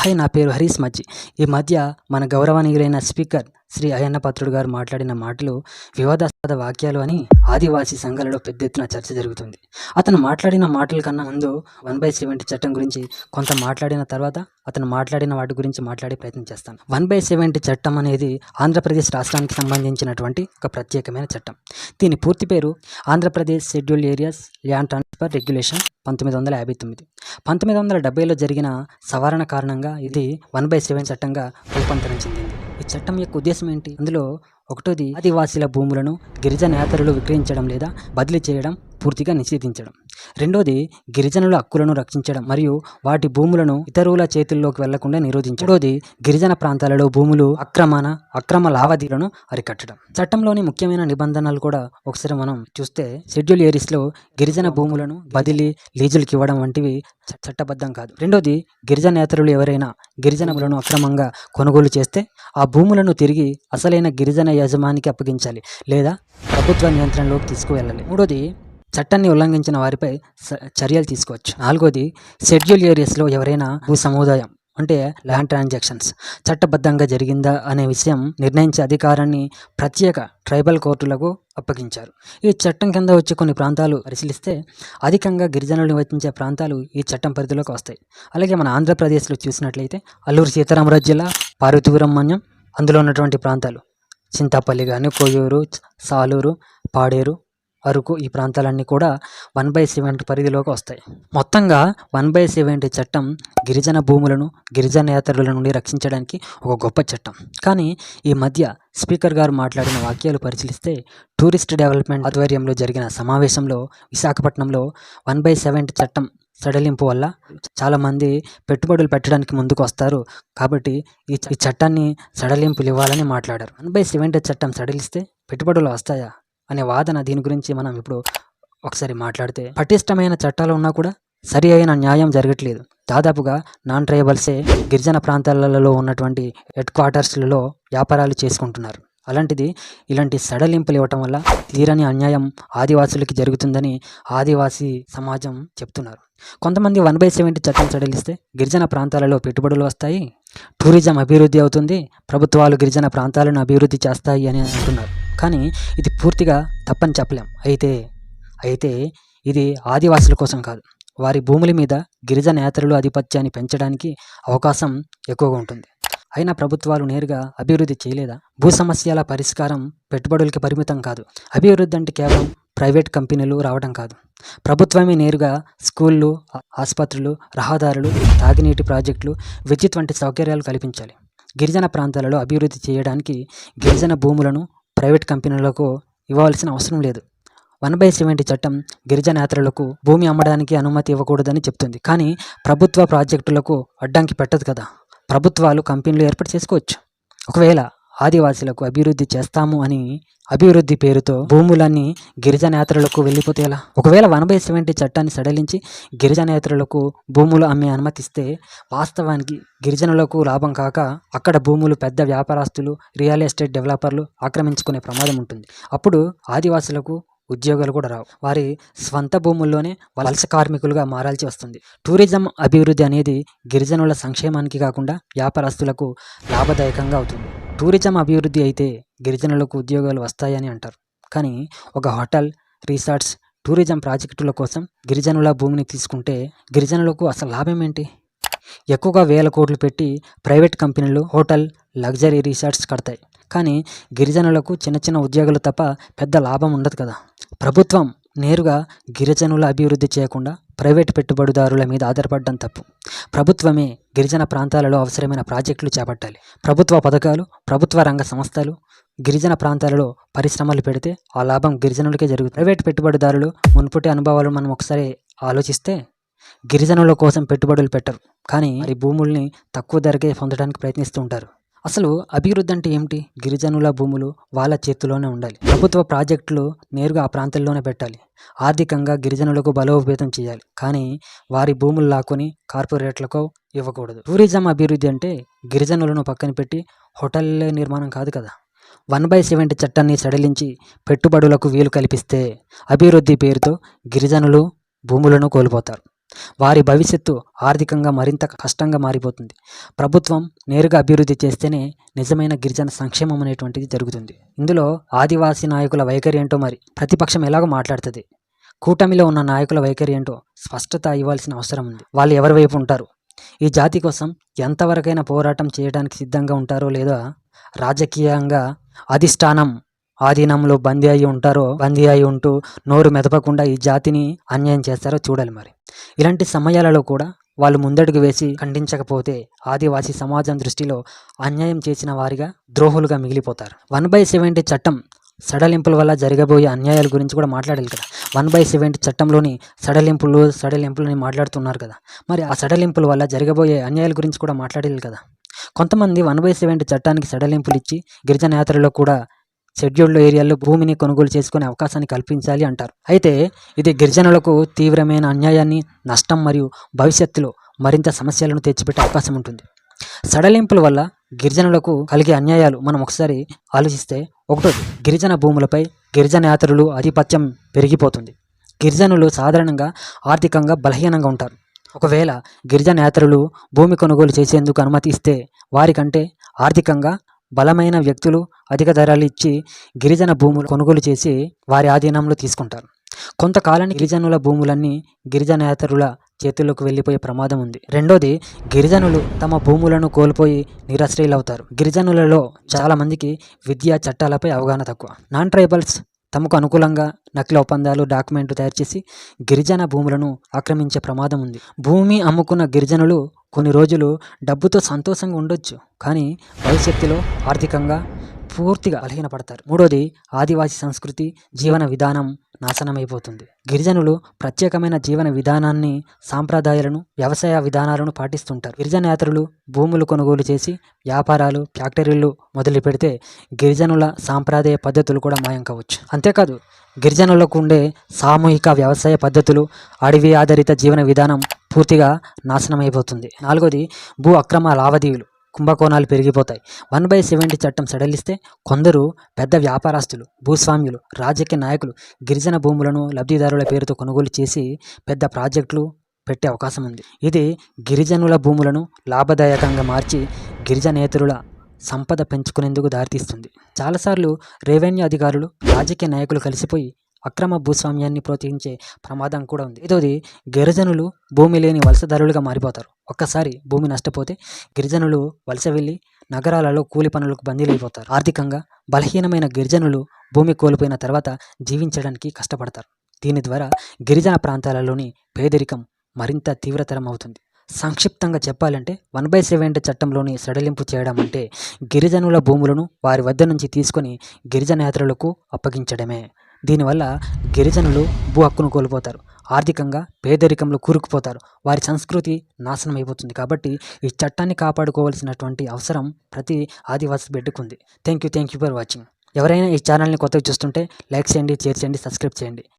Hi నా పేరు హరీష్ మజ్జి. ఈ మధ్య మన గౌరవనీయులైన స్పీకర్ శ్రీ అయ్యన్నపాత్రుడు గారు మాట్లాడిన మాటలు వివాదాస్పద వాక్యాలు అని ఆదివాసీ సంఘాలలో పెద్ద ఎత్తున చర్చ జరుగుతుంది. అతను మాట్లాడిన మాటల కన్నా ముందు వన్ బై సెవెంటీ చట్టం గురించి కొంత మాట్లాడిన తర్వాత అతను మాట్లాడిన వాటి గురించి మాట్లాడే ప్రయత్నం చేస్తాను. వన్ బై సెవెంటీ చట్టం అనేది ఆంధ్రప్రదేశ్ రాష్ట్రానికి సంబంధించినటువంటి ఒక ప్రత్యేకమైన చట్టం. దీని పూర్తి పేరు Andhra Pradesh schedule areas land transfer regulation పంతొమ్మిది వందల యాభై తొమ్మిది. పంతొమ్మిది వందల డెబ్బైలో జరిగిన సవరణ కారణంగా ఇది వన్ బై సెవెన్ చట్టంగా రూపాంతరం చెందింది. ఈ చట్టం యొక్క ఉద్దేశం ఏంటి? అందులో ఒకటోది ఆదివాసీల భూములను గిరిజనేతరులు విక్రయించడం లేదా బదిలీ చేయడం పూర్తిగా నిషేధించడం. రెండోది గిరిజనుల హక్కులను రక్షించడం మరియు వాటి భూములను ఇతరుల చేతుల్లోకి వెళ్ళకుండా నిరోధించడం. మూడోది గిరిజన ప్రాంతాలలో భూములు అక్రమణ అక్రమ లావాదేవీలను అరికట్టడం. చట్టంలోని ముఖ్యమైన నిబంధనలు కూడా ఒకసారి మనం చూస్తే షెడ్యూల్ ఏరిస్లో గిరిజన భూములను బదిలీ లీజులకు ఇవ్వడం వంటివి చట్టబద్ధం కాదు. రెండోది గిరిజనేతరులు ఎవరైనా గిరిజనులను అక్రమంగా కొనుగోలు చేస్తే ఆ భూములను తిరిగి అసలైన గిరిజన యజమానికి అప్పగించాలి లేదా ప్రభుత్వ నియంత్రణలోకి తీసుకువెళ్ళాలి. మూడోది చట్టాన్ని ఉల్లంఘించిన వారిపై స- చర్యలు తీసుకోవచ్చు. నాలుగోది షెడ్యూల్ ఏరియాస్లో ఎవరైనా భూ సముదాయం అంటే ల్యాండ్ ట్రాన్సాక్షన్స్ చట్టబద్ధంగా జరిగిందా అనే విషయం నిర్ణయించే అధికారాన్ని ప్రత్యేక ట్రైబల్ కోర్టులకు అప్పగించారు. ఈ చట్టం కింద వచ్చే కొన్ని ప్రాంతాలు పరిశీలిస్తే అధికంగా గిరిజనులు నివసించే ప్రాంతాలు ఈ చట్టం పరిధిలోకి వస్తాయి. అలాగే మన ఆంధ్రప్రదేశ్లో చూసినట్లయితే అల్లూరు సీతారామరాజు జిల్లా పార్వతీపురం మన్యం అందులో ఉన్నటువంటి ప్రాంతాలు చింతాపల్లి కానీ కొయ్యూరు సాలూరు పాడేరు అరకు ఈ ప్రాంతాలన్నీ కూడా వన్ బై సెవెంటీ పరిధిలోకి వస్తాయి. మొత్తంగా వన్ బై సెవెంటీ చట్టం గిరిజన భూములను గిరిజనేతరుల నుండి రక్షించడానికి ఒక గొప్ప చట్టం. కానీ ఈ మధ్య స్పీకర్ గారు మాట్లాడిన వాక్యాలు పరిశీలిస్తే టూరిస్ట్ డెవలప్మెంట్ ఆధ్వర్యంలో జరిగిన సమావేశంలో విశాఖపట్నంలో వన్ బై సెవెంటీ చట్టం సడలింపు వల్ల చాలామంది పెట్టుబడులు పెట్టడానికి ముందుకు వస్తారు. కాబట్టి ఈ ఈ చట్టాన్ని సడలింపులు ఇవ్వాలని మాట్లాడారు. వన్ బై సెవెంటీ చట్టం సడలిస్తే పెట్టుబడులు వస్తాయా? అనే వాదన దీని గురించి మనం ఇప్పుడు ఒకసారి మాట్లాడితే పటిష్టమైన చట్టాలు ఉన్నా కూడా సరి అయిన న్యాయం జరగట్లేదు. దాదాపుగా నాన్ ట్రైబల్సే గిరిజన ప్రాంతాలలో ఉన్నటువంటి హెడ్ క్వార్టర్స్లలో వ్యాపారాలు చేసుకుంటున్నారు. అలాంటిది ఇలాంటి సడలింపులు ఇవ్వటం వల్ల తీరని అన్యాయం ఆదివాసులకి జరుగుతుందని ఆదివాసీ సమాజం చెప్తున్నారు. కొంతమంది వన్ బై సెవెంటీ చట్టం సడలిస్తే గిరిజన ప్రాంతాలలో పెట్టుబడులు వస్తాయి టూరిజం అభివృద్ధి అవుతుంది ప్రభుత్వాలు గిరిజన ప్రాంతాలను అభివృద్ధి చేస్తాయి అని అంటున్నారు. కానీ ఇది పూర్తిగా తప్పని చెప్పలేం. అయితే అయితే ఇది ఆదివాసుల కోసం కాదు. వారి భూముల మీద గిరిజన నేతలు ఆధిపత్యాన్ని పెంచడానికి అవకాశం ఎక్కువగా ఉంటుంది. అయినా ప్రభుత్వాలు నేరుగా అభివృద్ధి చేయలేదా? భూ సమస్యల పరిష్కారం పెట్టుబడులకి పరిమితం కాదు. అభివృద్ధి అంటే కేవలం ప్రైవేట్ కంపెనీలు రావడం కాదు. ప్రభుత్వమే నేరుగా స్కూళ్ళు ఆసుపత్రులు రహదారులు తాగినీటి ప్రాజెక్టులు విద్యుత్ వంటి సౌకర్యాలు కల్పించాలి. గిరిజన ప్రాంతాలలో అభివృద్ధి చేయడానికి గిరిజన భూములను ప్రైవేట్ కంపెనీలకు ఇవ్వాల్సిన అవసరం లేదు. వన్ బై సెవెంటీ చట్టం గిరిజనేతరులకు భూమి అమ్మడానికి అనుమతి ఇవ్వకూడదని చెప్తుంది. కానీ ప్రభుత్వ ప్రాజెక్టులకు అడ్డంకి పెట్టదు కదా. ప్రభుత్వాలు కంపెనీలు ఏర్పాటు చేసుకోవచ్చు. ఒకవేళ ఆదివాసులకు అభివృద్ధి చేస్తాము అని అభివృద్ధి పేరుతో భూములన్నీ గిరిజనేతరులకు వెళ్ళిపోతే ఎలా? ఒకవేళ వన్ బై సెవెంటీ చట్టాన్ని సడలించి గిరిజనేతరులకు భూములు అమ్మే అనుమతిస్తే వాస్తవానికి గిరిజనులకు లాభం కాక అక్కడ భూములు పెద్ద వ్యాపారస్తులు రియల్ ఎస్టేట్ డెవలపర్లు ఆక్రమించుకునే ప్రమాదం ఉంటుంది. అప్పుడు ఆదివాసులకు ఉద్యోగాలు కూడా రావు. వారి స్వంత భూముల్లోనే వలస కార్మికులుగా మారాల్సి వస్తుంది. టూరిజం అభివృద్ధి అనేది గిరిజనుల సంక్షేమానికి కాకుండా వ్యాపారస్తులకు లాభదాయకంగా అవుతుంది. టూరిజం అభివృద్ధి అయితే గిరిజనులకు ఉద్యోగాలు వస్తాయని అంటారు. కానీ ఒక హోటల్ రిసార్ట్స్ టూరిజం ప్రాజెక్టుల కోసం గిరిజనుల భూమిని తీసుకుంటే గిరిజనులకు అసలు లాభం ఏంటి? ఎక్కువగా వేల కోట్లు పెట్టి ప్రైవేట్ కంపెనీలు హోటల్ లగ్జరీ రిసార్ట్స్ కడతాయి. కానీ గిరిజనులకు చిన్న చిన్న ఉద్యోగాలు తప్ప పెద్ద లాభం ఉండదు కదా. ప్రభుత్వం నేరుగా గిరిజనుల అభివృద్ధి చేయకుండా ప్రైవేట్ పెట్టుబడిదారుల మీద ఆధారపడడం తప్పు. ప్రభుత్వమే గిరిజన ప్రాంతాలలో అవసరమైన ప్రాజెక్టులు చేపట్టాలి. ప్రభుత్వ పథకాలు ప్రభుత్వ రంగ సంస్థలు గిరిజన ప్రాంతాలలో పరిశ్రమలు పెడితే ఆ లాభం గిరిజనులకే జరుగుతుంది. ప్రైవేట్ పెట్టుబడిదారులు మునుపటి అనుభవాలు మనం ఒకసారి ఆలోచిస్తే గిరిజనుల కోసం పెట్టుబడులు పెట్టరు. కానీ వారి భూముల్ని తక్కువ ధరకే పొందడానికి ప్రయత్నిస్తూ ఉంటారు. అసలు అభివృద్ధి అంటే ఏమిటి? గిరిజనుల భూములు వాళ్ళ చేతిలోనే ఉండాలి. ప్రభుత్వ ప్రాజెక్టులు నేరుగా ఆ ప్రాంతాల్లోనే పెట్టాలి. ఆర్థికంగా గిరిజనులకు బలోపేతం చేయాలి. కానీ వారి భూములు లాక్కొని కార్పొరేట్లకు ఇవ్వకూడదు. టూరిజం అభివృద్ధి అంటే గిరిజనులను పక్కన పెట్టి హోటళ్ళ నిర్మాణం కాదు కదా. వన్ బై సెవెంటీ చట్టాన్ని సడలించి పెట్టుబడులకు వీలు కల్పిస్తే అభివృద్ధి పేరుతో గిరిజనులు భూములను కోల్పోతారు. వారి భవిష్యత్తు ఆర్థికంగా మరింత కష్టంగా మారిపోతుంది. ప్రభుత్వం నేరుగా అభివృద్ధి చేస్తేనే నిజమైన గిరిజన సంక్షేమం అనేటువంటిది జరుగుతుంది. ఇందులో ఆదివాసీ నాయకుల వైఖరి ఏంటో మరి ప్రతిపక్షం ఎలాగో మాట్లాడుతుంది. కూటమిలో ఉన్న నాయకుల వైఖరి ఏంటో స్పష్టత ఇవ్వాల్సిన అవసరం ఉంది. వాళ్ళు ఎవరి వైపు ఉంటారు? ఈ జాతి కోసం ఎంతవరకైనా పోరాటం చేయడానికి సిద్ధంగా ఉంటారో లేదా రాజకీయంగా అధిష్టానం ఆధీనంలో బందీ అయి ఉంటారో బందీ అయి ఉంటూ నోరు మెదపకుండా ఈ జాతిని అన్యాయం చేస్తారో చూడాలి మరి. ఇలాంటి సమయాలలో కూడా వాళ్ళు ముందడుగు వేసి ఖండించకపోతే ఆదివాసీ సమాజం దృష్టిలో అన్యాయం చేసిన వారిగా ద్రోహులుగా మిగిలిపోతారు. వన్ బై సెవెంటీ చట్టం సడలింపుల వల్ల జరగబోయే అన్యాయాల గురించి కూడా మాట్లాడాలి కదా. వన్ బై సెవెంటీ చట్టంలోని సడలింపులు సడలింపులని మాట్లాడుతున్నారు కదా. మరి ఆ సడలింపుల వల్ల జరగబోయే అన్యాయాల గురించి కూడా మాట్లాడాలి కదా. కొంతమంది వన్ బై సెవెంటీ చట్టానికి సడలింపులు ఇచ్చి గిరిజన యాత్రలో కూడా షెడ్యూల్డ్ ఏరియాల్లో భూమిని కొనుగోలు చేసుకునే అవకాశాన్ని కల్పించాలి అంటారు. అయితే ఇది గిరిజనులకు తీవ్రమైన అన్యాయాన్ని నష్టం మరియు భవిష్యత్తులో మరింత సమస్యలను తెచ్చిపెట్టే అవకాశం ఉంటుంది. సడలింపుల వల్ల గిరిజనులకు కలిగే అన్యాయాలు మనం ఒకసారి ఆలోచిస్తే ఒకటోది గిరిజన భూములపై గిరిజన యాత్రలు ఆధిపత్యం పెరిగిపోతుంది. గిరిజనులు సాధారణంగా ఆర్థికంగా బలహీనంగా ఉంటారు. ఒకవేళ గిరిజన యాత్రలు భూమి కొనుగోలు చేసేందుకు అనుమతి ఇస్తే వారికంటే ఆర్థికంగా బలమైన వ్యక్తులు అధిక ధరలు ఇచ్చి గిరిజన భూములు కొనుగోలు చేసి వారి ఆధీనంలో తీసుకుంటారు. కొంతకాలానికి గిరిజనుల భూములన్నీ గిరిజనేతరుల చేతుల్లోకి వెళ్ళిపోయే ప్రమాదం ఉంది. రెండోది గిరిజనులు తమ భూములను కోల్పోయి నిరాశ్రయులవుతారు. గిరిజనులలో చాలామందికి విద్యా చట్టాలపై అవగాహన తక్కువ. నాన్ ట్రైబల్స్ తమకు అనుకూలంగా నకిలీ ఒప్పందాలు డాక్యుమెంట్లు తయారు చేసి గిరిజన భూములను ఆక్రమించే ప్రమాదం ఉంది. భూమి అమ్ముకున్న గిరిజనులు కొన్ని రోజులు డబ్బుతో సంతోషంగా ఉండొచ్చు కానీ భవిష్యత్తులో ఆర్థికంగా పూర్తిగా బలహీనపడతారు. మూడోది ఆదివాసీ సంస్కృతి జీవన విధానం నాశనమైపోతుంది. గిరిజనులు ప్రత్యేకమైన జీవన విధానాన్ని సాంప్రదాయాలను వ్యవసాయ విధానాలను పాటిస్తుంటారు. గిరిజన యాత్రలు భూములు కొనుగోలు చేసి వ్యాపారాలు ఫ్యాక్టరీలు మొదలు పెడితే గిరిజనుల సాంప్రదాయ పద్ధతులు కూడా మాయం కావచ్చు. అంతేకాదు గిరిజనులకు ఉండే సామూహిక వ్యవసాయ పద్ధతులు అడవి ఆధారిత జీవన విధానం పూర్తిగా నాశనమైపోతుంది. నాలుగోది భూ అక్రమ లావాదేవీలు. కుంభకోణాలు పెరిగిపోతాయి. వన్ బై సెవెంటీ చట్టం సడలిస్తే కొందరు పెద్ద వ్యాపారస్తులు భూస్వామ్యులు రాజకీయ నాయకులు గిరిజన భూములను లబ్ధిదారుల పేరుతో కొనుగోలు చేసి పెద్ద ప్రాజెక్టులు పెట్టే అవకాశం ఉంది. ఇది గిరిజనుల భూములను లాభదాయకంగా మార్చి గిరిజనేతరుల సంపద పెంచుకునేందుకు దారితీస్తుంది. చాలాసార్లు రెవెన్యూ అధికారులు రాజకీయ నాయకులు కలిసిపోయి అక్రమ భూస్వామ్యాన్ని ప్రోత్సహించే ప్రమాదం కూడా ఉంది. ఇదోది గిరిజనులు భూమి లేని వలసదారులుగా మారిపోతారు. ఒక్కసారి భూమి నష్టపోతే గిరిజనులు వలస వెళ్ళి నగరాలలో కూలి పనులకు బందీలైపోతారు. ఆర్థికంగా బలహీనమైన గిరిజనులు భూమి కోల్పోయిన తర్వాత జీవించడానికి కష్టపడతారు. దీని ద్వారా గిరిజన ప్రాంతాలలోని పేదరికం మరింత తీవ్రతరం అవుతుంది సంక్షిప్తంగా చెప్పాలంటే వన్ బై సెవెంటీ చట్టంలోని సడలింపు చేయడం అంటే గిరిజనుల భూములను వారి వద్ద నుంచి తీసుకొని గిరిజన యాత్రలకు అప్పగించడమే. దీనివల్ల గిరిజనులు భూ హక్కును కోల్పోతారు. ఆర్థికంగా పేదరికంలో కూరుకుపోతారు. వారి సంస్కృతి నాశనం అయిపోతుంది కాబట్టి ఈ చట్టాన్ని కాపాడుకోవాల్సినటువంటి అవసరం ప్రతి ఆదివాసి బిడ్డకుంది. Thank you thank you for watching. ఎవరైనా ఈ ఛానల్ని కొత్తగా చూస్తుంటే లైక్ చేయండి షేర్ చేయండి సబ్స్క్రైబ్ చేయండి.